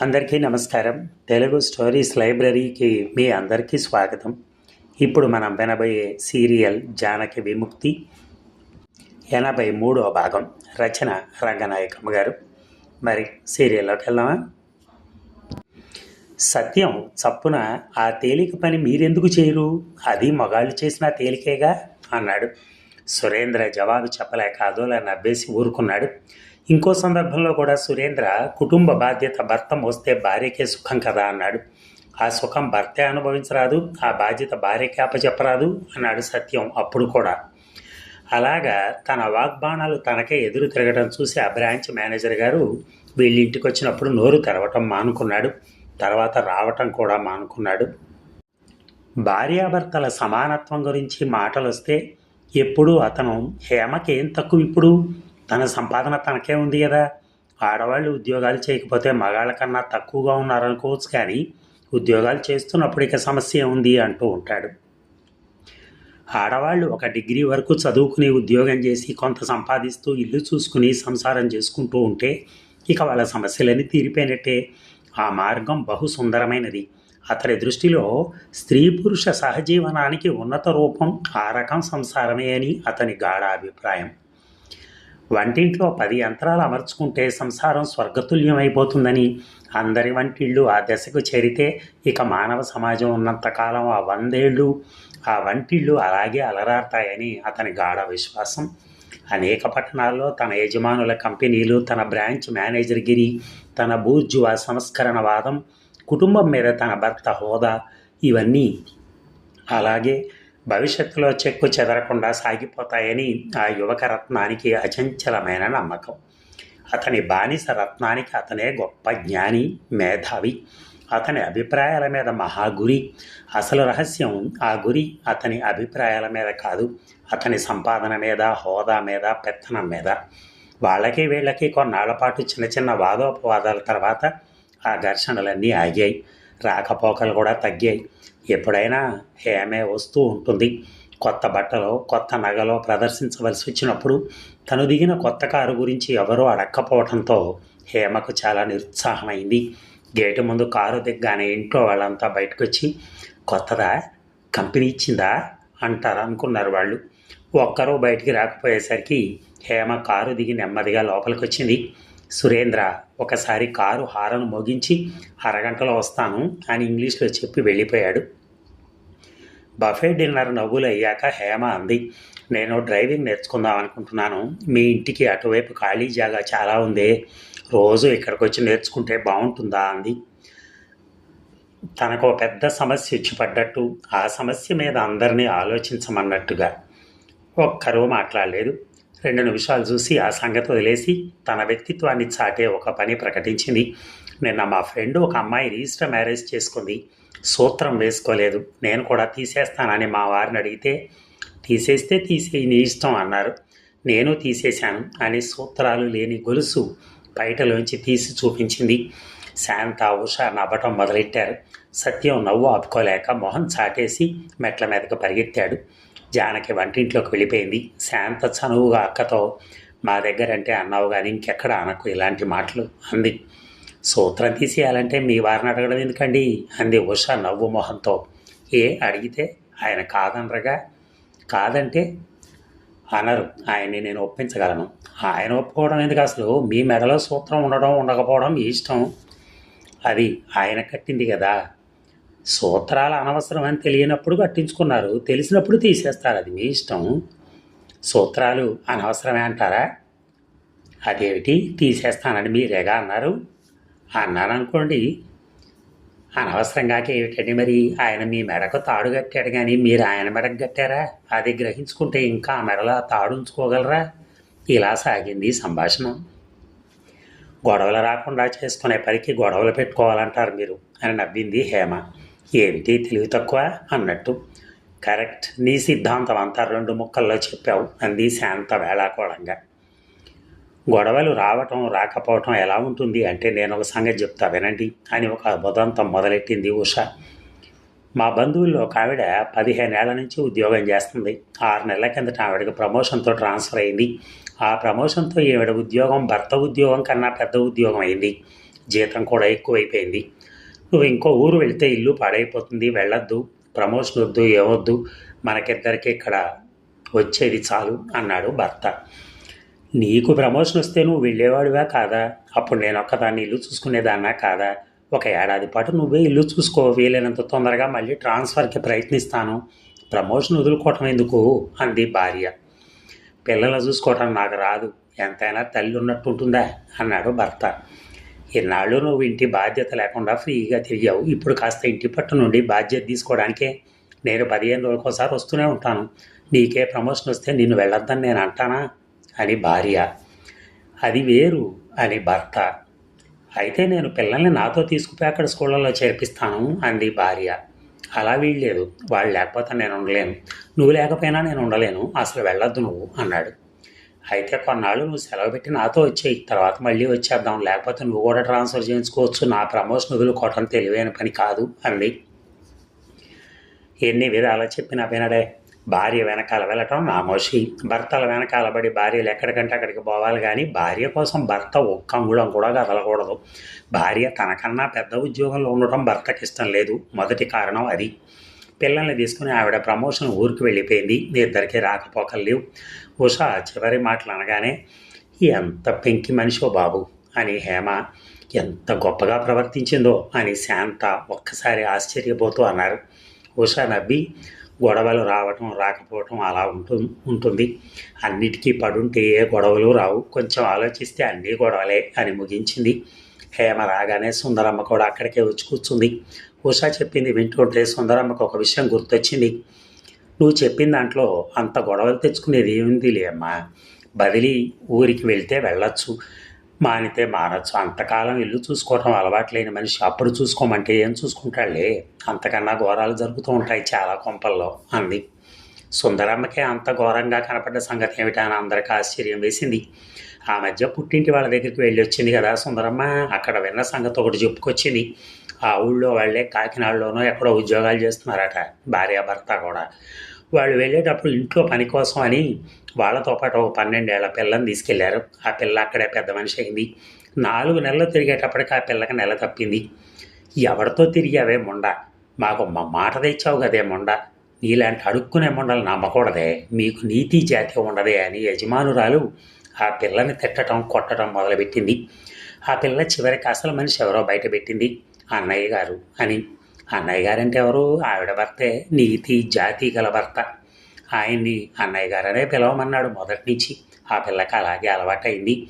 అందరికీ నమస్కారం. తెలుగు స్టోరీస్ లైబ్రరీకి మీ అందరికీ స్వాగతం. ఇప్పుడు మనం వినబోయే సీరియల్ జానకి విముక్తి ఎనభై మూడో భాగం రచన రంగనాయకమ్మ గారు. మరి సీరియల్లోకి వెళ్దామా? సత్యం చప్పున ఆ తేలిక పని మీరెందుకు చేయరు? అది మగాళ్ళు చేసిన తేలికేగా? అన్నాడు. సురేంద్ర జవాబు చెప్పలేక అదోలా నవ్వేసి ఊరుకున్నాడు. ఇంకో సందర్భంలో కూడా సురేంద్ర కుటుంబ బాధ్యత భర్త మోస్తే భార్యకే సుఖం కదా అన్నాడు. ఆ సుఖం భర్తే అనుభవించరాదు ఆ బాధ్యత భార్యకే అప్పచెప్పరాదు అన్నాడు సత్యం అప్పుడు కూడా. అలాగా తన వాగ్బాణాలు తనకే ఎదురు తిరగడం చూసి ఆ బ్రాంచ్ మేనేజర్ గారు వీళ్ళింటికి వచ్చినప్పుడు నోరు తెరవటం మానుకున్నాడు. తర్వాత రావటం కూడా మానుకున్నాడు. భార్యాభర్తల సమానత్వం గురించి మాటలు వస్తే ఎప్పుడూ అతను హేమకేం తక్కువ ఇప్పుడు తన సంపాదన తనకే ఉంది కదా. ఆడవాళ్ళు ఉద్యోగాలు చేయకపోతే మగాళ్ళ కన్నా తక్కువగా ఉన్నారనుకోవచ్చు కానీ ఉద్యోగాలు చేస్తున్నప్పుడు ఇక సమస్య ఉంది అంటూ ఉంటాడు. ఆడవాళ్ళు ఒక డిగ్రీ వరకు చదువుకుని ఉద్యోగం చేసి కొంత సంపాదిస్తూ ఇల్లు చూసుకుని సంసారం చేసుకుంటూ ఉంటే ఇక వాళ్ళ సమస్యలన్నీ తీరిపోయినట్టే. ఆ మార్గం బహు సుందరమైనది. అతడి దృష్టిలో స్త్రీ పురుష సహజీవనానికి ఉన్నత రూపం ఆ రకం సంసారమే అని అతని గాఢ అభిప్రాయం వంటింట్లో పది యంత్రాలు అమర్చుకుంటే సంసారం స్వర్గతుల్యం అయిపోతుందని అందరి వంటిళ్ళు ఆ దశకు చేరితే ఇక మానవ సమాజం ఉన్నంతకాలం ఆ వందేళ్ళు ఆ వంటిళ్ళు అలాగే అలరారుతాయని అతని గాఢ విశ్వాసం. అనేక పట్టణాల్లో తన యజమానుల కంపెనీలు తన బ్రాంచ్ మేనేజర్ గిరి తన బూర్జువా సంస్కరణవాదం కుటుంబం మీద తన భర్త హోదా ఇవన్నీ అలాగే భవిష్యత్తులో చెక్కు చెదరకుండా సాగిపోతాయని ఆ యువక రత్నానికి అచంచలమైన నమ్మకం. అతని బానిస రత్నానికి అతనే గొప్ప జ్ఞాని మేధావి. అతని అభిప్రాయాల మీద మహాగురి. అసలు రహస్యం ఆ గురి అతని అభిప్రాయాల మీద కాదు అతని సంపాదన మీద హోదా మీద పెత్తనం మీద. వాళ్ళకి వీళ్ళకి కొన్నాళ్ళ పాటు చిన్న చిన్న వాదోపవాదాల తర్వాత ఆ ఘర్షణలన్నీ ఆగాయి. రాకపోకలు కూడా తగ్గాయి. ఎప్పుడైనా హేమే వస్తూ ఉంటుంది. కొత్త బట్టలో కొత్త నగలో ప్రదర్శించవలసి వచ్చినప్పుడు తను దిగిన కొత్త కారు గురించి ఎవరూ అడక్కపోవడంతో హేమకు చాలా నిరుత్సాహమైంది. గేటు ముందు కారు దిగ్గానే ఇంట్లో వాళ్ళంతా బయటకు వచ్చి కొత్తదా? కంపెనీ ఇచ్చిందా? అంటారు అనుకున్నారు వాళ్ళు. ఒక్కరూ బయటికి రాకపోయేసరికి హేమ కారు దిగి నెమ్మదిగా లోపలికి వచ్చింది సురేంద్ర ఒకసారి కారు హారను మోగించి అరగంటలో వస్తాను అని ఇంగ్లీష్లో చెప్పి వెళ్ళిపోయాడు. బఫే డిన్నర్ నవ్వులు అయ్యాక హేమ అంది. నేను డ్రైవింగ్ నేర్చుకుందాం అనుకుంటున్నాను. మీ ఇంటికి అటువైపు ఖాళీ జాగా చాలా ఉంది. రోజు ఇక్కడికి వచ్చి నేర్చుకుంటే బాగుంటుందా? అంది. తనకు పెద్ద సమస్య వచ్చి పడ్డట్టు ఆ సమస్య మీద అందరినీ ఆలోచించమన్నట్టుగా. ఒక్కరూ మాట్లాడలేదు. రెండు నిమిషాలు చూసి ఆ సంగతి వదిలేసి తన వ్యక్తిత్వాన్ని చాటే ఒక పని ప్రకటించింది. నిన్న మా ఫ్రెండ్ ఒక అమ్మాయి రిజిస్టర్ మ్యారేజ్ చేసుకుంది. సూత్రం వేసుకోలేదు. నేను కూడా తీసేస్తానని మా వారిని అడిగితే తీసేస్తే తీసేయి నీ ఇష్టం అన్నారు. నేను తీసేశాను అని సూత్రాలు లేని గొలుసు బయటలోంచి తీసి చూపించింది. శాంత ఉష నవ్వటం మొదలెట్టారు. సత్యం నవ్వు ఆపుకోలేక మొహం చాటేసి మెట్ల మీదకు పరిగెత్తాడు. జానకి వంటింట్లోకి వెళ్ళిపోయింది. శాంత చనువుగా అక్కతో మా దగ్గర అంటే అన్నావు కానీ ఇంకెక్కడ అనకు ఇలాంటి మాటలు అంది. సూత్రం తీసేయాలంటే మీ వారిని అడగడం ఎందుకండి? అంది ఉష నవ్వు మొహంతో. ఏ అడిగితే ఆయన కాదనరగా? కాదంటే అనరు. ఆయన్ని నేను ఒప్పించగలను. ఆయన ఒప్పుకోవడం ఎందుకు అసలు? మీ మెడలో సూత్రం ఉండడం ఉండకపోవడం మీ ఇష్టం. అది ఆయన కట్టింది కదా. సూత్రాలు అనవసరం అని తెలియనప్పుడు కట్టించుకున్నారు. తెలిసినప్పుడు తీసేస్తారు. అది మీ ఇష్టం. సూత్రాలు అనవసరమే అంటారా? అదేమిటి? తీసేస్తానని మీరేగా అన్నారు? అన్నారు అనుకోండి అనవసరంగా ఏమిటండి మరి? ఆయన మీ మెడకు తాడు కట్టాడు కానీ మీరు ఆయన మెడకు కట్టారా? అది గ్రహించుకుంటే ఇంకా ఆ మెడలో తాడు ఉంచుకోగలరా? ఇలా సాగింది సంభాషణ. గొడవలు రాకుండా చేసుకునే పనికి గొడవలు పెట్టుకోవాలంటారు మీరు అని నవ్వింది హేమ. ఏమిటి? తెలివి తక్కువ? అన్నట్టు. కరెక్ట్. నీ సిద్ధాంతం అంతా రెండు ముక్కల్లో చెప్పావు అంది శాంత వేళాకోళంగా. గొడవలు రావటం రాకపోవటం ఎలా ఉంటుంది అంటే నేను ఒక సంగతి చెప్తా వినండి అని ఒక ఉదంతం మొదలెట్టింది ఉష. మా బంధువుల్లో ఒక ఆవిడ పదిహేనేళ్ళ నుంచి ఉద్యోగం చేస్తుంది. ఆరు నెలల కిందట ఆవిడకి ప్రమోషన్తో ట్రాన్స్ఫర్ అయింది. ఆ ప్రమోషన్తో ఈవిడ ఉద్యోగం భర్త ఉద్యోగం కన్నా పెద్ద ఉద్యోగం అయింది. జీతం కూడా ఎక్కువైపోయింది. నువ్వు ఇంకో ఊరు వెళ్తే ఇల్లు పాడైపోతుంది వెళ్ళొద్దు ప్రమోషన్ వద్దు ఏమొద్దు మనకిద్దరికి ఇక్కడ వచ్చేది చాలు అన్నాడు భర్త. నీకు ప్రమోషన్ వస్తే నువ్వు వెళ్ళేవాడివా కాదా? అప్పుడు నేను ఒక్కదాన్ని ఇల్లు చూసుకునేదాన్నా కాదా? ఒక ఏడాది పాటు నువ్వే ఇల్లు చూసుకో వీలైనంత తొందరగా మళ్ళీ ట్రాన్స్ఫర్కి ప్రయత్నిస్తాను. ప్రమోషన్ వదులుకోవటం ఎందుకు? అంది భార్య. పిల్లలు చూసుకోవటం నాకు రాదు. ఎంతైనా తల్లి ఉన్నట్టు ఉంటుందా? అన్నాడు భర్త. ఇన్నాళ్ళు నువ్వు ఇంటి బాధ్యత లేకుండా ఫ్రీగా తిరిగావు. ఇప్పుడు కాస్త ఇంటి పట్టు నుండి బాధ్యత తీసుకోవడానికే. నేను పదిహేను రోజులకోసారి వస్తూనే ఉంటాను. నీకే ప్రమోషన్ వస్తే నిన్ను వెళ్ళొద్దని నేను అంటానా? అని భార్య. అది వేరు అని భర్త. అయితే నేను పిల్లల్ని నాతో తీసుకుపోయి అక్కడ స్కూళ్ళలో చేర్పిస్తాను అంది భార్య. అలా వీల్లేదు. వాళ్ళు లేకపోతే నేను ఉండలేను. నువ్వు లేకపోయినా నేను ఉండలేను. అసలు వెళ్ళొద్దు నువ్వు అన్నాడు. అయితే కొన్నాళ్ళు నువ్వు సెలవు పెట్టి నాతో వచ్చేయి. తర్వాత మళ్ళీ వచ్చేద్దాం. లేకపోతే నువ్వు కూడా ట్రాన్స్ఫర్ చేయించుకోవచ్చు. నా ప్రమోషన్ వదులుకోవటం తెలివైన పని కాదు అంది. ఎన్ని విధాలు చెప్పినా వినడే. భార్య వెనకాల వెళ్ళటం నామోషి. భర్తల వెనకాల పడి భార్యలు ఎక్కడికంటే అక్కడికి పోవాలి కానీ భార్య కోసం భర్త ఒక్క అంగుళం కూడా కదలకూడదు. భార్య తనకన్నా పెద్ద ఉద్యోగంలో ఉండటం భర్తకి ఇష్టం లేదు. మొదటి కారణం అది. పిల్లల్ని తీసుకుని ఆవిడ ప్రమోషన్ ఊరికి వెళ్ళిపోయింది. మీ ఇద్దరికి రాకపోకలు లేవు. ఉషా చివరి మాటలు అనగానే ఎంత పెంకి మనిషో బాబు! అని హేమ ఎంత గొప్పగా ప్రవర్తించిందో! అని శాంత ఒక్కసారి ఆశ్చర్యపోతూ అన్నారు. ఉషా నవ్వి గొడవలు రావటం రాకపోవటం అలా ఉంటు ఉంటుంది. అన్నిటికీ పడుంటే ఏ గొడవలు రావు. కొంచెం ఆలోచిస్తే అన్నీ గొడవలే అని ముగించింది. హేమ రాగానే సుందరమ్మ కూడా అక్కడికే వచ్చి కూర్చుంది. ఉషా చెప్పింది వింటుంటే సుందరమ్మకు ఒక విషయం గుర్తొచ్చింది. నువ్వు చెప్పిన దాంట్లో అంత గొడవలు తెచ్చుకునేది ఏముంది లేమ్మా బదిలీ ఊరికి వెళ్తే వెళ్ళొచ్చు. మానితే మారచ్చు. అంతకాలం ఇల్లు చూసుకోవటం అలవాట్లేని మనిషి అప్పుడు చూసుకోమంటే ఏం చూసుకుంటాడులే? అంతకన్నా ఘోరాలు జరుగుతూ ఉంటాయి చాలా కొంపల్లో అంది సుందరమ్మకే అంత ఘోరంగా కనపడ్డ సంగతి ఏమిటా అని అందరికీ ఆశ్చర్యం వేసింది. ఆ మధ్య పుట్టింటి వాళ్ళ దగ్గరికి వెళ్ళి వచ్చింది కదా సుందరమ్మ. అక్కడ విన్న సంగతి ఒకటి చెప్పుకొచ్చింది. ఆ ఊళ్ళో వాళ్ళే కాకినాడలోనో ఎక్కడో ఉద్యోగాలు చేస్తున్నారట భార్యాభర్త కూడా. వాళ్ళు వెళ్ళేటప్పుడు ఇంట్లో పని కోసం అని వాళ్ళతో పాటు ఒక పన్నెండేళ్ళ పిల్లని తీసుకెళ్ళారు. ఆ పిల్ల అక్కడే పెద్ద మనిషి అయింది. నాలుగు నెలలు తిరిగేటప్పటికి ఆ పిల్లకి నెల తప్పింది. ఎవరితో తిరిగావే మొండ? మాకు మా మాట తెచ్చావు కదే మొండ. నీలాంటి అడుక్కునే మొండలు నమ్మకూడదే. మీకు నీతి జాతి ఉండదే అని యజమానురాలు ఆ పిల్లని తిట్టడం కొట్టడం మొదలుపెట్టింది. ఆ పిల్ల చివరికి అసలు మనిషి ఎవరో బయట పెట్టింది. అన్నయ్య గారు అని అన్నయ్య గారంటే ఎవరు? ఆవిడ భర్తే నీతి జాతి గల భర్త. ఆయన్ని అన్నయ్య గారనే పిలవమన్నాడు మొదటి నుంచి. ఆ పిల్లకి అలాగే అలవాటైంది.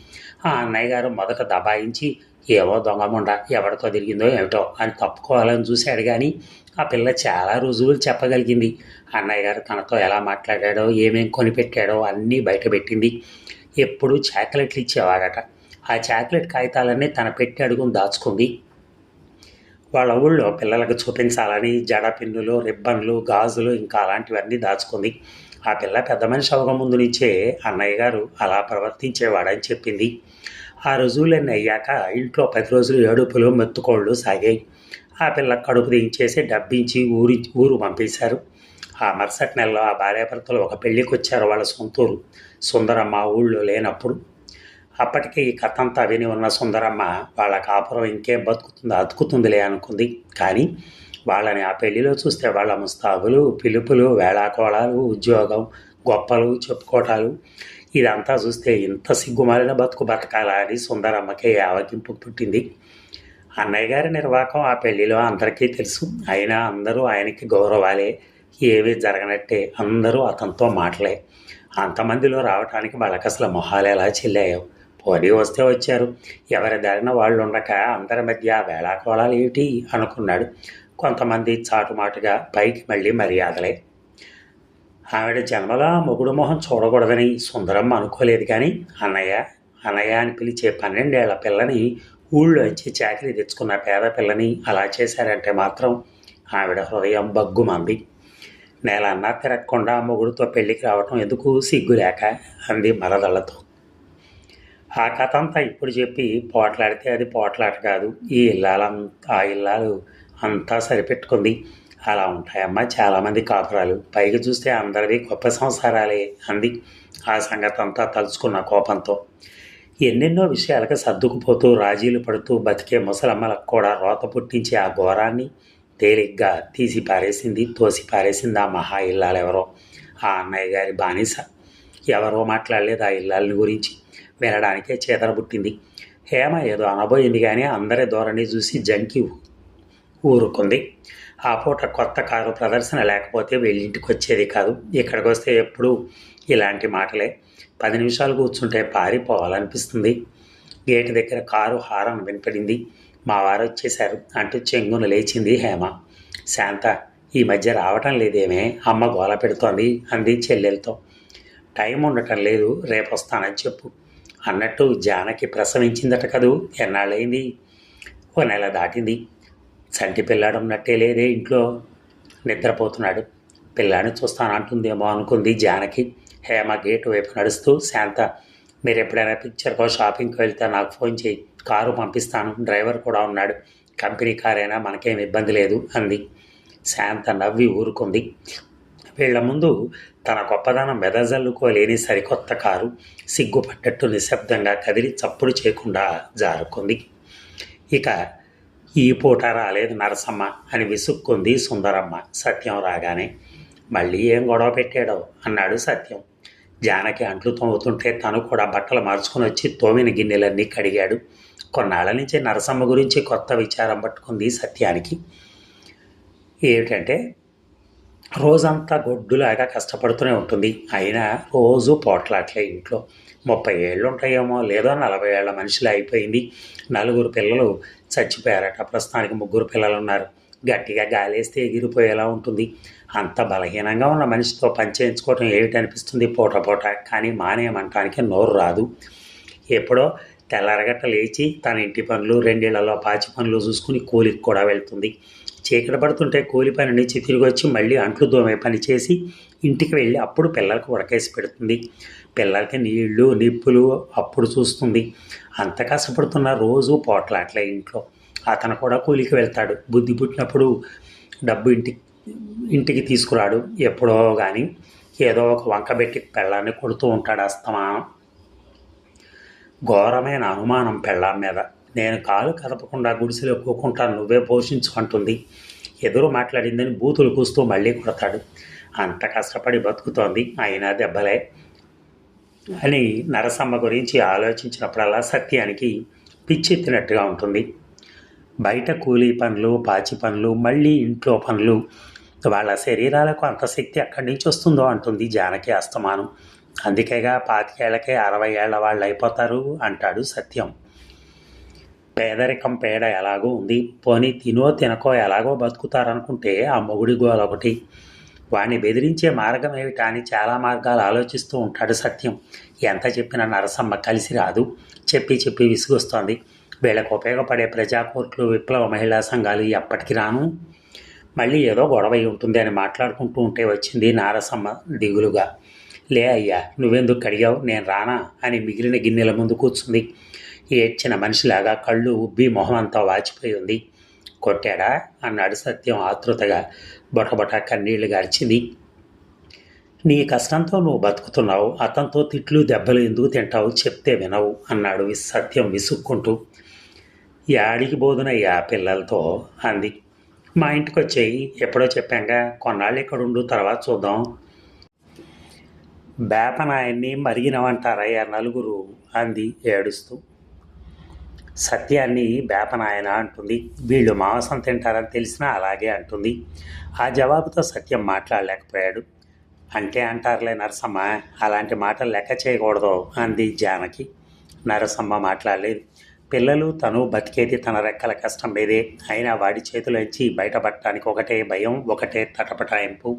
ఆ అన్నయ్య గారు మొదట దబాయించి ఏవో దొంగముండ ఎవరితో తిరిగిందో ఏమిటో అని తప్పుకోవాలని చూశాడు కానీ ఆ పిల్ల చాలా రుజువులు చెప్పగలిగింది. అన్నయ్య గారు తనతో ఎలా మాట్లాడాడో ఏమేం కొనిపెట్టాడో అన్నీ బయటపెట్టింది ఎప్పుడూ చాక్లెట్లు ఇచ్చేవాడట. ఆ చాక్లెట్ కాగితాలన్నీ తన పెట్టి అడుగుని దాచుకుంది. వాళ్ళ ఊళ్ళో పిల్లలకు చూపించాలని జడ పిన్నులు రిబ్బన్లు గాజులు ఇంకా అలాంటివన్నీ దాచుకుంది. ఆ పిల్ల పెద్ద మనిషి అవక ముందు నుంచే అన్నయ్య గారు అలా ప్రవర్తించేవాడని చెప్పింది. ఆ రుజువులన్నీ అయ్యాక ఇంట్లో పది రోజులు ఏడుపులు మెత్తుకోళ్ళు సాగాయి. ఆ పిల్ల కడుపు దించేసి డబ్బించి ఊరి ఊరు పంపేశారు. ఆ మరుసటి నెలలో ఆ భార్యాభర్తలు ఒక పెళ్ళికి వచ్చారు వాళ్ళ సొంతూరు. సుందరమ్మ ఊళ్ళో లేనప్పుడు అప్పటికే ఈ కథ అంతా విని ఉన్న సుందరమ్మ వాళ్ళ కాపురం ఇంకేం బతుకుతుందో అతుకుతుందిలే అనుకుంది. కానీ వాళ్ళని ఆ పెళ్ళిలో చూస్తే వాళ్ళ ముస్తాబులు పిలుపులు వేళాకోళాలు ఉద్యోగం గొప్పలు చెప్పుకోవటాలు ఇదంతా చూస్తే ఇంత సిగ్గుమాలిన బతుకు బతకాలా అని సుందరమ్మకే ఆవగింపు పుట్టింది. అన్నయ్య గారి నిర్వాహకం ఆ పెళ్ళిలో అందరికీ తెలుసు. అయినా అందరూ ఆయనకి గౌరవాలే. ఏవి జరగనట్టే. అందరూ అతనితో మాటలే. అంతమందిలో రావటానికి వాళ్ళకి అసలు మొహాలు ఎలా చెల్లాయో. పోనీ వస్తే వచ్చారు. ఎవరి దారిన వాళ్ళు ఉండక అందరి మధ్య వేళాకోళాలు ఏమిటి? అనుకున్నాడు. కొంతమంది చాటుమాటుగా పైకి మళ్ళీ మర్యాదలే. ఆవిడ జన్మలో మొగుడు మొహం చూడకూడదని సుందరమ్మ అనుకోలేదు కానీ అన్నయ్య అన్నయ్య అని పిలిచే పన్నెండేళ్ళ పిల్లని ఊళ్ళోంచి చాకరీ తెచ్చుకున్న పేద పిల్లని అలా చేశారంటే మాత్రం ఆవిడ హృదయం బగ్గుమంది. నేలన్నా తిరగకుండా మొగుడుతో పెళ్ళికి రావటం ఎందుకు? సిగ్గులేక అంది మరదళ్ళతో ఆ కథ అంతా ఇప్పుడు చెప్పి పోట్లాడితే అది పోట్లాట కాదు. ఈ ఇల్లాలంతా ఆ ఇల్లాలు అంతా సరిపెట్టుకుంది. అలా ఉంటాయమ్మా చాలామంది కాపురాలు. పైకి చూస్తే అందరివి గొప్ప సంసారాలే అంది. ఆ సంగతి అంతా తలుచుకున్న కోపంతో. ఎన్నెన్నో విషయాలకు సర్దుకుపోతూ రాజీలు పడుతూ బతికే ముసలమ్మలకు కూడా రోత పుట్టించి ఆ ఘోరాన్ని తేలిగ్గా తీసి పారేసింది తోసి పారేసింది ఆ మహా ఇల్లాలెవరో. ఆ అన్నయ్య గారి బానిస. ఎవరో మాట్లాడలేదు ఆ ఇల్లాలని గురించి. వినడానికే చేతర పుట్టింది. హేమ ఏదో అనబోయింది కానీ అందరి ధోరణి చూసి జంకి ఊరుకుంది. ఆ పూట కొత్త కారు ప్రదర్శన లేకపోతే వీళ్ళింటికి వచ్చేది కాదు. ఇక్కడికి వస్తే ఎప్పుడు ఇలాంటి మాటలే. పది నిమిషాలు కూర్చుంటే పారిపోవాలనిపిస్తుంది. గేటు దగ్గర కారు హారం వినపడింది. మా వారు వచ్చేశారు. అంటూ చెంగున లేచింది హేమ. శాంత ఈ మధ్య రావటం లేదేమే. అమ్మ గోల పెడుతోంది అంది చెల్లెలతో. టైం ఉండటం లేదు రేపు వస్తానని చెప్పు. అన్నట్టు జానకి ప్రసవించిందట కదూ ఎన్నాళ్ళైంది ఓ నెల దాటింది. చంటి పిల్లాడు ఉన్నట్టే లేదే ఇంట్లో. నిద్రపోతున్నాడు. పిల్లాడిని చూస్తానంటుందేమో అనుకుంది జానకి. హేమ గేటు వైపు నడుస్తూ శాంత మీరు ఎప్పుడైనా పిక్చర్కో షాపింగ్కి వెళ్తే నాకు ఫోన్ చేయి. కారు పంపిస్తాను. డ్రైవర్ కూడా ఉన్నాడు. కంపెనీ కారైనా మనకేం ఇబ్బంది లేదు అంది. శాంత నవ్వి ఊరుకుంది. వీళ్ళ ముందు తన గొప్పదనం వెదజల్లుకోలేని సరికొత్త కారు సిగ్గుపడ్డట్టు నిశ్శబ్దంగా కదిలి చప్పుడు చేయకుండా జారుకుంది. ఇక ఈ పూట రాలేదు నరసమ్మ అని విసుక్కుంది సుందరమ్మ సత్యం రాగానే. మళ్ళీ ఏం గొడవ పెట్టాడో అన్నాడు సత్యం. జానకి అంట్లు తోముతుంటే తను కూడా బట్టలు మార్చుకొని వచ్చి తోమిన గిన్నెలన్నీ కడిగాడు. కొన్నాళ్ళ నుంచి నరసమ్మ గురించి కొత్త విచారం పట్టుకుంది సత్యానికి. ఏమిటంటే రోజంతా గొడ్డులాగా కష్టపడుతూనే ఉంటుంది. అయినా రోజు పోట్లాట్లే ఇంట్లో. ముప్పై ఏళ్ళు ఉంటాయేమో లేదో నలభై ఏళ్ళ మనుషులు అయిపోయింది. నలుగురు పిల్లలు చచ్చిపోయారట. ప్రస్తుతానికి ముగ్గురు పిల్లలు ఉన్నారు గట్టిగా గాలేస్తే ఎగిరిపోయేలా ఉంటుంది. అంత బలహీనంగా ఉన్న మనిషితో పనిచేయించుకోవటం ఏమిటనిపిస్తుంది పూట పూట? కానీ మానేయమంటానికి నోరు రాదు. ఎప్పుడో తెల్లారగట్ట లేచి తన ఇంటి పనులు రెండేళ్ళలో పాచి పనులు చూసుకుని కూలికి కూడా వెళ్తుంది. చీకటి పడుతుంటే కూలి పని నుంచి తిరిగి వచ్చి మళ్ళీ అంట్లు దోమే పని చేసి ఇంటికి వెళ్ళి అప్పుడు పిల్లలకు ఉడకేసి పెడుతుంది. పిల్లలకి నీళ్ళు నిప్పులు అప్పుడు చూస్తుంది. అంత కష్టపడుతున్న రోజు పోట్లాట్లే ఇంట్లో. అతను కూడా కూలికి వెళ్తాడు. బుద్ధి పుట్టినప్పుడు డబ్బు ఇంటికి ఇంటికి తీసుకురాడు. ఎప్పుడో కానీ ఏదో ఒక వంక పెట్టి పెళ్ళాన్ని కొడుతూ ఉంటాడు అస్తమానం. ఘోరమైన అనుమానం పెళ్ళాం మీద. నేను కాలు కదపకుండా గుడిసెలో కూకుంటాను నువ్వే పోషించుకుంటుంది. ఎదురు మాట్లాడిందని బూతులు కూస్తూ మళ్ళీ కొడతాడు. అంత కష్టపడి బతుకుతోంది అయినా దెబ్బలే. అని నరసమ్మ గురించి ఆలోచించినప్పుడల్లా సత్యానికి పిచ్చెత్తినట్టుగా ఉంటుంది. బయట కూలీ పనులు పాచి పనులు మళ్ళీ ఇంట్లో పనులు. వాళ్ళ శరీరాలకు అంత శక్తి ఎక్కడి నుంచి వస్తుందో అంటుంది జానకి అస్తమానం. అందుకేగా పాతికేళ్ళకే అరవై ఏళ్ళ వాళ్ళు అయిపోతారు అంటాడు సత్యం. పేదరికం పేడ ఎలాగో ఉంది పోనీ తినో తినకో ఎలాగో బతుకుతారనుకుంటే ఆ మొగుడి గోల ఒకటి. వాణ్ణి బెదిరించే మార్గం ఏమిటా అని చాలా మార్గాలు ఆలోచిస్తూ ఉంటాడు సత్యం. ఎంత చెప్పినా నరసమ్మ కలిసి రాదు. చెప్పి చెప్పి విసుగొస్తోంది. వీళ్ళకు ఉపయోగపడే ప్రజా కోర్టులు విప్లవ మహిళా సంఘాలు ఎప్పటికి రాను? మళ్ళీ ఏదో గొడవ అయి ఉంటుంది అని మాట్లాడుకుంటూ ఉంటే వచ్చింది నారసమ్మ దిగులుగా. లే అయ్యా నువ్వెందుకు కడిగావు నేను రానా? అని మిగిలిన గిన్నెల ముందు కూర్చుంది. ఏడ్చిన మనిషిలాగా కళ్ళు ఉబ్బి మొహం అంతా వాచిపోయి ఉంది. కొట్టాడా? అన్నాడు సత్యం ఆతృతగా బొటబొట కన్నీళ్ళు గార్చింది. నీ కష్టంతో నువ్వు బతుకుతున్నావు. అతనితో తిట్లు దెబ్బలు ఎందుకు తింటావు? చెప్తే వినవు అన్నాడు విస్- సత్యం విసుక్కుంటూ. యాడికి బోధనయ్యా పిల్లలతో? అంది. మా ఇంటికి వచ్చేయి ఎప్పుడో చెప్పాంగా. కొన్నాళ్ళు ఇక్కడ ఉండు తర్వాత చూద్దాం. బేపనాయన్ని మరిగినవంటారయ్యా నలుగురు అంది ఏడుస్తూ. సత్యాన్ని బేపనాయన అంటుంది. వీళ్ళు మాంసం తింటారని తెలిసినా అలాగే అంటుంది. ఆ జవాబుతో సత్యం మాట్లాడలేకపోయాడు. అంటే అంటారులే నరసమ్మ అలాంటి మాటలు లెక్క చేయకూడదు అంది జానకి. నరసమ్మ మాట్లాడలేదు. పిల్లలు తను బతికేది తన రెక్కల కష్టం మీదే. అయినా వాడి చేతిలోంచి బయటపడటానికి ఒకటే భయం ఒకటే తటపటాయింపు.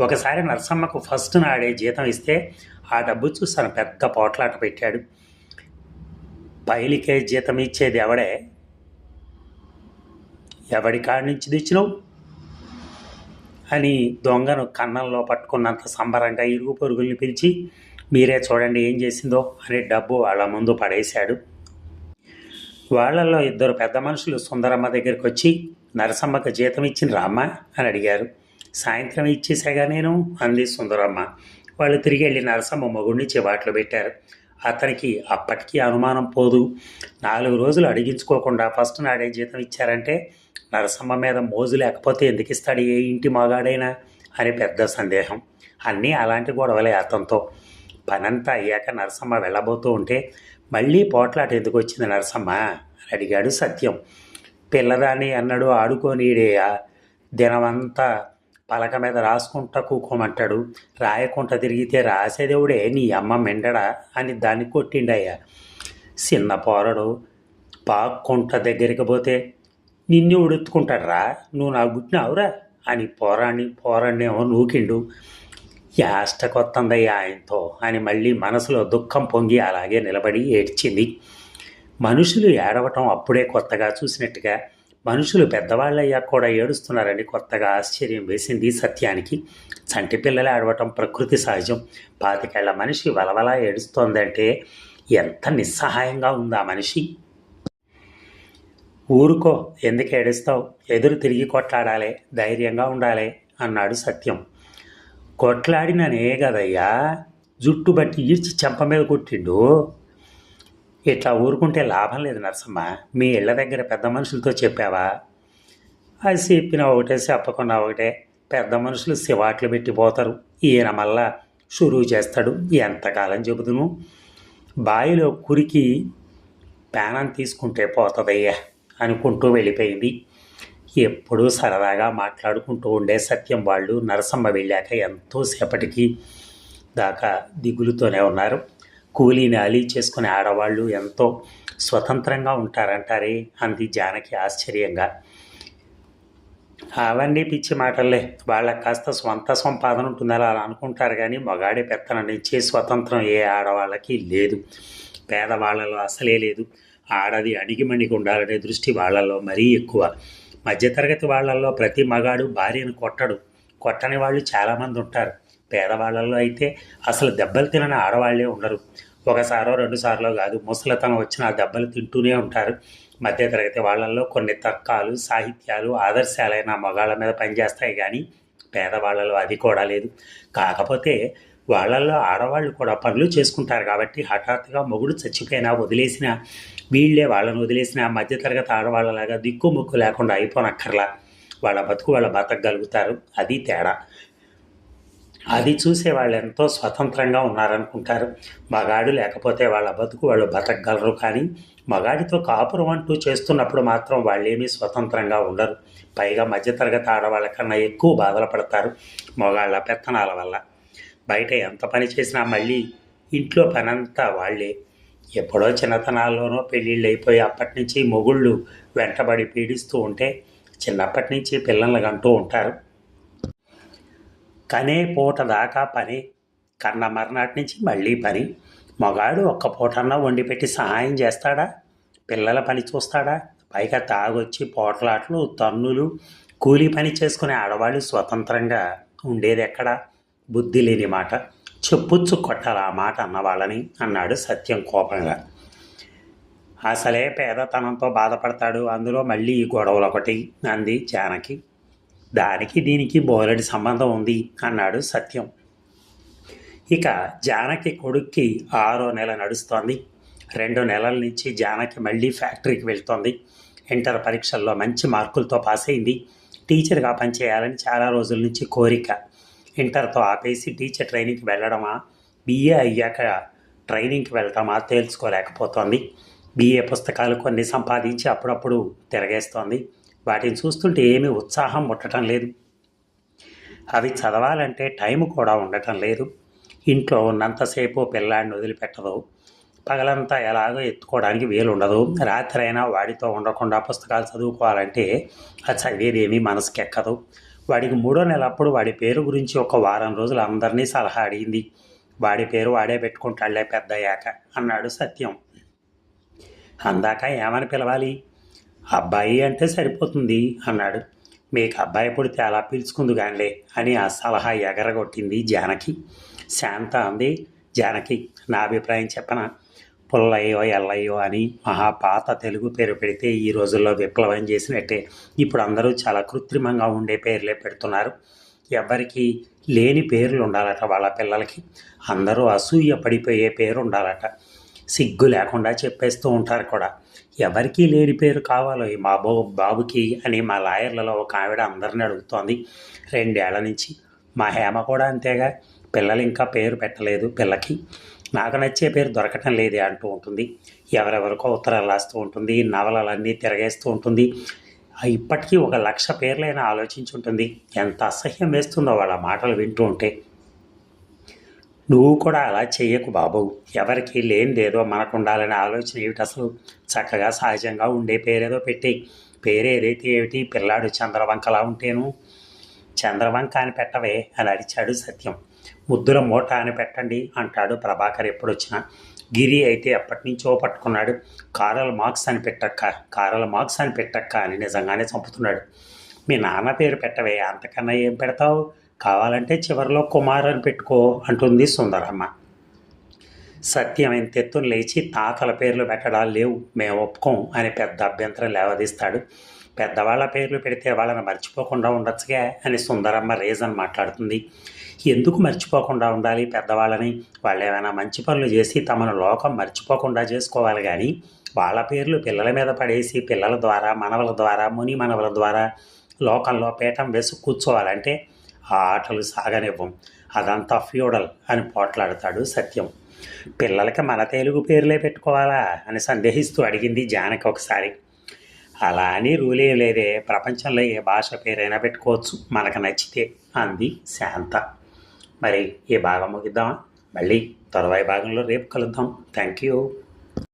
ఒకసారి నరసమ్మకు ఫస్ట్ నాడే జీతం ఇస్తే ఆ డబ్బు చూసి తన పెద్ద పోట్లాట పెట్టాడు. పైలికే జీతం ఇచ్చేది ఎవడే? ఎవడి కాడి నుంచి తెచ్చినావు? అని దొంగను కన్నంలో పట్టుకున్నంత సంబరంగా ఇరుగు పొరుగుల్ని పిలిచి మీరే చూడండి ఏం చేసిందో అని డబ్బు వాళ్ళ ముందు పడేశాడు. వాళ్ళల్లో ఇద్దరు పెద్ద మనుషులు సుందరమ్మ దగ్గరికి వచ్చి నరసమ్మకు జీతం ఇచ్చిన రామ్మ అని అడిగారు. సాయంత్రం ఇచ్చేసాగా నేను? అంది సుందరమ్మ. వాళ్ళు తిరిగి వెళ్ళి నరసమ్మ మొగుడిని చివాట్లు పెట్టారు. అతనికి అప్పటికీ అనుమానం పోదు. నాలుగు రోజులు అడిగించుకోకుండా ఫస్ట్ నాడే జీతం ఇచ్చారంటే నరసమ్మ మీద మోజు లేకపోతే ఎందుకు ఇస్తాడు ఏ ఇంటి మగాడైనా? అని పెద్ద సందేహం. అన్నీ అలాంటి గొడవలే అతనితో. పనంతా అయ్యాక నరసమ్మ వెళ్ళబోతూ ఉంటే మళ్ళీ పోట్లాట ఎందుకు వచ్చింది నరసమ్మ? అని అడిగాడు సత్యం. పిల్లదాన్ని అన్నాడు ఆడుకోనీడే దినమంతా పలక మీద రాసుకుంటా కూకోమంటాడు. రాయకుంట తిరిగితే రాసేదేవుడే నీ అమ్మ మిండడా? అని దాన్ని కొట్టిండయ్యా. చిన్న పోరడు పాక్కుంట దగ్గరికి పోతే నిన్ను ఉడుత్తుకుంటాడురా నువ్వు నాకు గుట్టినావురా అని పోరాణి పోరాణేమో నూకిండు. యాష్ట కొత్తందయ్యా ఆయనతో అని మళ్ళీ మనసులో దుఃఖం పొంగి అలాగే నిలబడి ఏడ్చింది. మనుషులు ఏడవటం అప్పుడే కొత్తగా చూసినట్టుగా మనుషులు పెద్దవాళ్ళయ్యాక కూడా ఏడుస్తున్నారని కొత్తగా ఆశ్చర్యం వేసింది సత్యానికి. చంటి పిల్లలు ఏడవటం ప్రకృతి సహజం. పాతికేళ్ళ మనిషి వలవలా ఏడుస్తోందంటే ఎంత నిస్సహాయంగా ఉంది ఆ మనిషి? ఊరుకో ఎందుకు ఏడుస్తావు? ఎదురు తిరిగి కొట్లాడాలి ధైర్యంగా ఉండాలి అన్నాడు సత్యం. కొట్లాడిననే కదయ్యా జుట్టు బట్టి ఈడ్చి చెంప మీద కొట్టిండు. ఇట్లా ఊరుకుంటే లాభం లేదు నరసమ్మ. మీ ఇళ్ళ దగ్గర పెద్ద మనుషులతో చెప్పావా? అది చెప్పిన ఒకటే చెప్పకుండా ఒకటే. పెద్ద మనుషులు శివాట్లు పెట్టిపోతారు ఈయన మళ్ళా షురువు చేస్తాడు. ఎంతకాలం చెబుతును బావిలో కురికి పేనం తీసుకుంటే పోతుందయ్యా అనుకుంటూ వెళ్ళిపోయింది. ఎప్పుడూ సరదాగా మాట్లాడుకుంటూ ఉండే సత్యం వాళ్ళు నరసమ్మ వెళ్ళాక ఎంతోసేపటికి దాకా దిగులుతోనే ఉన్నారు. కూలీని అలీ చేసుకునే ఆడవాళ్ళు ఎంతో స్వతంత్రంగా ఉంటారంటారే అంది జానకి ఆశ్చర్యంగా. అవన్నీ పిచ్చి మాటలే వాళ్ళకి కాస్త స్వంత సంపాదన ఉంటుంది అలా అనుకుంటారు కానీ మగాడి పెత్తనం నుంచి స్వతంత్రం ఏ ఆడవాళ్ళకి లేదు. పేదవాళ్ళలో అసలే లేదు. ఆడది అణిగిమణిగి ఉండాలనే దృష్టి వాళ్ళల్లో మరీ ఎక్కువ. మధ్యతరగతి వాళ్ళల్లో ప్రతి మగాడు భార్యను కొట్టడు. కొట్టని వాళ్ళు చాలామంది ఉంటారు. పేదవాళ్ళల్లో అయితే అసలు దెబ్బలు తినని ఆడవాళ్ళే ఉండరు. ఒకసారో రెండుసార్లో కాదు ముసలితనం వచ్చిన ఆ దెబ్బలు తింటూనే ఉంటారు. మధ్యతరగతి వాళ్ళల్లో కొన్ని తర్కాలు సాహిత్యాలు ఆదర్శాలైన మగాళ్ళ మీద పనిచేస్తాయి కానీ పేదవాళ్ళలో అది కూడా లేదు. కాకపోతే వాళ్ళల్లో ఆడవాళ్ళు కూడా పనులు చేసుకుంటారు కాబట్టి హఠాత్తుగా మొగుడు చచ్చిపోయినా వదిలేసిన వీళ్ళే వాళ్ళని వదిలేసిన మధ్యతరగతి ఆడవాళ్ళలాగా దిక్కు ముక్కు లేకుండా అయిపోనక్కర్లా. వాళ్ళ బతుకు వాళ్ళ బతకగలుగుతారు. అది తేడా. అది చూసే వాళ్ళు ఎంతో స్వతంత్రంగా ఉన్నారనుకుంటారు. మగాడు లేకపోతే వాళ్ళ బతుకు వాళ్ళు బతకగలరు కానీ మగాడితో కాపురం అంటూ చేస్తున్నప్పుడు మాత్రం వాళ్ళేమీ స్వతంత్రంగా ఉండరు. పైగా మధ్యతరగతి ఆడవాళ్ళ కన్నా ఎక్కువ బాధలు పడతారు మగాళ్ళ పెత్తనాల వల్ల. బయట ఎంత పని చేసినా మళ్ళీ ఇంట్లో పనంతా వాళ్ళే. ఎప్పుడో చిన్నతనాల్లోనో పెళ్ళిళ్ళు అయిపోయి అప్పటి నుంచి మొగుళ్ళు వెంటబడి పీడిస్తూ ఉంటే చిన్నప్పటి నుంచి పిల్లల్ని అంటూ ఉంటారు. కనే పూట దాకా పని కన్న మర్నాటి నుంచి మళ్ళీ పని. మగాడు ఒక్క పూటన్నా వండి పెట్టి సహాయం చేస్తాడా? పిల్లల పని చూస్తాడా? పైగా తాగొచ్చి పోటలాట్లు తన్నులు కూలీ పని చేసుకునే ఆడవాళ్ళు స్వతంత్రంగా ఉండేది ఎక్కడ? బుద్ధి లేని మాట. చెప్పుచ్చు కొట్టాలి ఆ మాట అన్నవాళ్ళని అన్నాడు సత్యం కోపంగా. అసలే పేదతనంతో బాధపడతాడు. అందులో మళ్ళీ ఈ గొడవలు ఒకటి అంది జానకి. దానికి దీనికి బోలెడి సంబంధం ఉంది అన్నాడు సత్యం. ఇక జానకి కొడుక్కి ఆరో నెల నడుస్తోంది. రెండు నెలల నుంచి జానకి మళ్ళీ ఫ్యాక్టరీకి వెళ్తోంది. ఇంటర్ పరీక్షల్లో మంచి మార్కులతో పాస్ అయింది. టీచర్గా పనిచేయాలని చాలా రోజుల నుంచి కోరిక. ఇంటర్తో ఆపేసి టీచర్ ట్రైనింగ్కి వెళ్ళడమా? బీఏ అయ్యాక ట్రైనింగ్కి వెళ్ళటమా తేల్చుకోలేకపోతోంది. బీఏ పుస్తకాలు కొన్ని సంపాదించి అప్పుడప్పుడు తిరగేస్తోంది. వాటిని చూస్తుంటే ఏమీ ఉత్సాహం ముట్టడం లేదు. అవి చదవాలంటే టైం కూడా ఉండటం లేదు. ఇంట్లో ఉన్నంతసేపు పిల్లాడిని వదిలిపెట్టదు. పగలంతా ఎలాగో ఎత్తుకోవడానికి వీలుండదు. రాత్రి అయినా వాడితో ఉండకుండా పుస్తకాలు చదువుకోవాలంటే అది చదివేదేమీ మనసుకి ఎక్కదు వాడికి మూడో నెల అప్పుడు వాడి పేరు గురించి ఒక వారం రోజులు అందరినీ సలహా అడిగింది. వాడి పేరు వాడే పెట్టుకుంటాడులే పెద్దయ్యాక అన్నాడు సత్యం. అందాక ఏమని పిలవాలి? అబ్బాయి అంటే సరిపోతుంది అన్నాడు. మీకు అబ్బాయి పుడితే అలా పిలుచుకుందు గానిలే అని ఆ సలహా ఎగరగొట్టింది జానకి. శాంత అంది జానకి నా అభిప్రాయం చెప్పన? పుల్లయ్యో ఎల్లయ్యో అని మహాపాత తెలుగు పేరు పెడితే ఈ రోజుల్లో విప్లవం చేసినట్టే. ఇప్పుడు అందరూ చాలా కృత్రిమంగా ఉండే పేర్లే పెడుతున్నారు. ఎవరికి లేని పేర్లు ఉండాలట వాళ్ళ పిల్లలకి. అందరూ అసూయ పడిపోయే పేరు ఉండాలట సిగ్గు లేకుండా చెప్పేస్తూ ఉంటారు కూడా. ఎవరికీ లేని పేరు కావాలో? ఈ మా బాబు బాబుకి అని మా లాయర్లలో ఒక ఆవిడ అందరిని అడుగుతోంది. రెండేళ్ళ నుంచి మా హేమ కూడా అంతేగా. పిల్లలు ఇంకా పేరు పెట్టలేదు. పిల్లకి నాకు నచ్చే పేరు దొరకటం లేదే అంటూ ఉంటుంది. ఎవరెవరికో ఉత్తరాలు రాస్తూ ఉంటుంది. నవలలన్నీ తిరగేస్తూ ఉంటుంది. ఇప్పటికీ ఒక లక్ష పేర్లైనా ఆలోచించుంటుంది. ఎంత అసహ్యం వేస్తుందో వాళ్ళ మాటలు వింటూ ఉంటే. నువ్వు కూడా అలా చేయకు బాబు. ఎవరికి లేనిదేదో మనకు ఉండాలనే ఆలోచన ఏమిటి అసలు? చక్కగా సహజంగా ఉండే పేరేదో పెట్టి పేరు ఏదైతే ఏమిటి? పిల్లాడు చంద్రవంకలా ఉంటేను? చంద్రవంక అని పెట్టవే అని అరిచాడు సత్యం. ముద్దుల మూట అని పెట్టండి అంటాడు ప్రభాకర్ ఎప్పుడొచ్చినా. గిరి అయితే ఎప్పటి నుంచో పట్టుకున్నాడు. కారల్ మార్క్స్ అని పెట్టక్క కారల్ మార్క్స్ అని పెట్టక్క అని నిజంగానే చంపుతున్నాడు. మీ నాన్న పేరు పెట్టవే అంతకన్నా ఏం పెడతావు? కావాలంటే చివరిలో కుమార్ అని పెట్టుకో అంటుంది సుందరమ్మ. సత్యం తెత్తును లేచి తాతల పేర్లు పెట్టడాలు లేవు మేము ఒప్పుకోం అని పెద్ద అభ్యంతరం లేవదీస్తాడు. పెద్దవాళ్ళ పేర్లు పెడితే వాళ్ళని మర్చిపోకుండా ఉండొచ్చుగా అని సుందరమ్మ రీజన్ మాట్లాడుతుంది. ఎందుకు మర్చిపోకుండా ఉండాలి పెద్దవాళ్ళని? వాళ్ళు ఏమైనా మంచి పనులు చేసి తమను లోకం మర్చిపోకుండా చేసుకోవాలి కానీ వాళ్ళ పేర్లు పిల్లల మీద పడేసి పిల్లల ద్వారా మనవల ద్వారా ముని మనవల ద్వారా లోకంలో పీఠం వేసి కూర్చోవాలంటే ఆ ఆటలు సాగనివ్వం. అదంతా ఫ్యూడల్ అని పోట్లాడతాడు సత్యం. పిల్లలకి మన తెలుగు పేర్లే పెట్టుకోవాలా అని సందేహిస్తూ అడిగింది జానకి ఒకసారి. అలా అని రూలే లేదే. ప్రపంచంలో ఏ భాష పేరైనా పెట్టుకోవచ్చు. మనకు నచ్చితే అంది శాంత. మరి ఈ భాగం ముగిద్దామా? మళ్ళీ తొరవై భాగంలో రేపు కలుద్దాం. Thank you